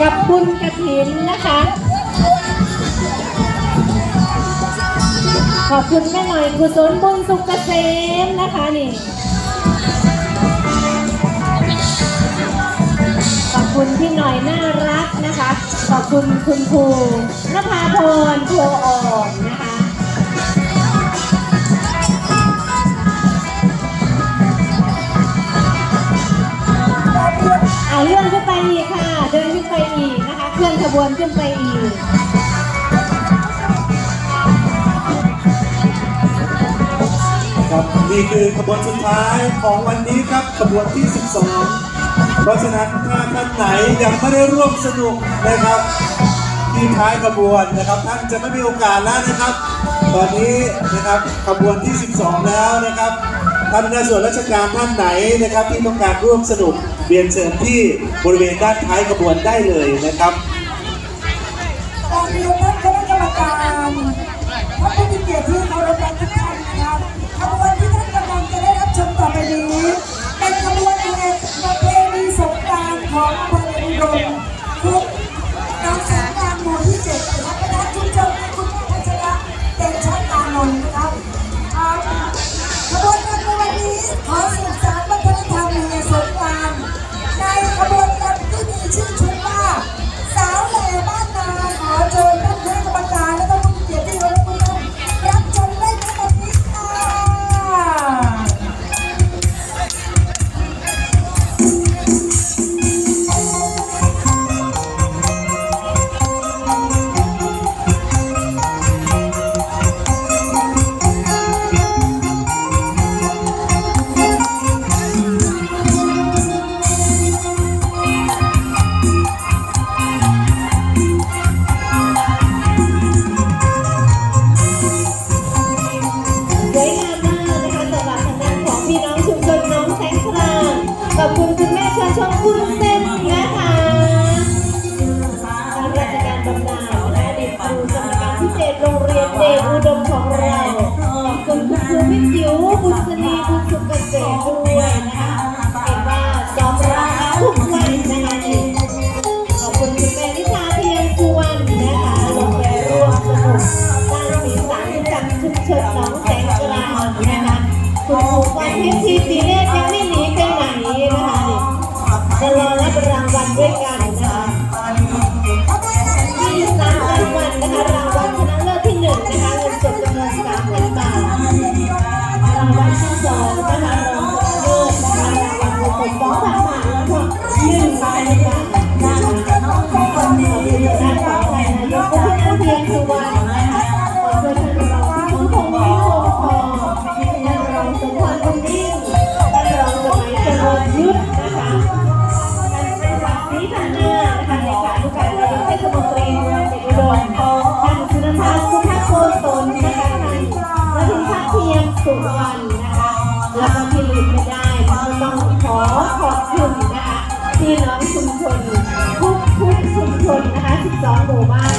กับบุญกระถินนะคะ ขอบคุณแม่หน่อยกุศลบุญสุขเกษมนะคะนี่ขอบคุณพี่หน่อยน่ารักนะคะ ขอบคุณคุณครูนภาพรโพอ่อนนะคะ เอาเลื่อนขึ้นไปอีกค่ะ เดินขึ้นไปอีกนะคะ เคลื่อนขบวนขึ้นไปอีกครับนี่คือขบวนสุดท้ายของวันนี้ครับขบวนที่ 12 เพราะฉะนั้นถ้าท่านไหนยังไม่ได้ร่วมสนุกนะครับที่ท้ายขบวนนะครับท่านจะไม่มีโอกาสแล้วนะครับ ตอนนี้นะครับขบวนที่ 12 แล้วนะครับท่านในส่วนราชการท่านไหนนะครับที่ต้องการร่วมสนุก เรียนเชิญที่บริเวณด้านท้ายขบวนได้เลยนะครับ ขอบคุณคุณแม่ชวนชมคุณเส้นนะคะทางราชการบำนาญและเด็กครูสำนักงานพิเศษโรงเรียนเดชอุดมของเราขอบคุณคุณครูพี่จิ๋วบุษณีบุญสุขเกษมด้วยนะคะเห็นว่าซ้อมรักทุกวันนะคะขอบคุณคุณแม่นิชาเพียงสุวรนะคะลงไปร่วมสนุกสร้างสีสันจัดชุมชนน้องแสงกรานนะคะคุณครูวันเพ็ญทีปีเนตรยังไม่หนี รางวัลด้วยกัน สวรรณนะคะแล้วก็ที่ลืมไม่ได้เราต้องขอขอบคุณนะคะพี่น้องชุมชนทุกทุกชุมชนนะคะ 12 หมู่บ้าน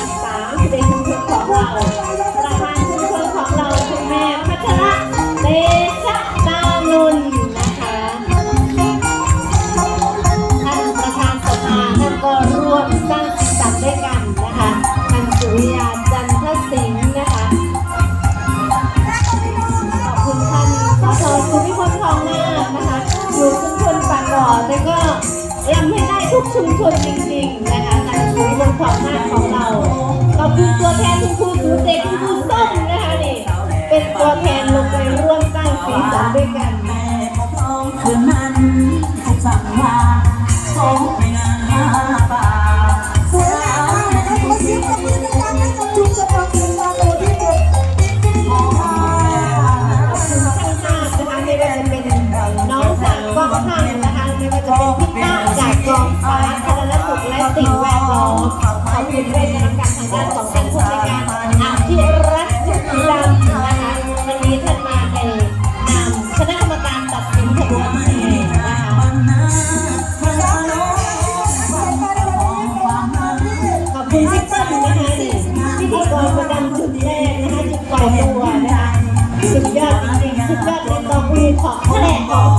ก็รำให้ได้ทุกชุมชนจริงๆนะคะท่านสุวิพลทองนาของเราขอบคุณตัวแทนคุณครูสูเด็กคุณครูส้มนะคะนี่เป็นตัวแทนลงไปร่วมสร้างสีสันด้วยกันแม่ของคืนนั้นให้ฟังว่าโอ้ ชุดแรกนะคะจะปล่อยตัวนะคะสุดยอดจริงๆสุดยอดเป็นตองอูของแท้ของแม่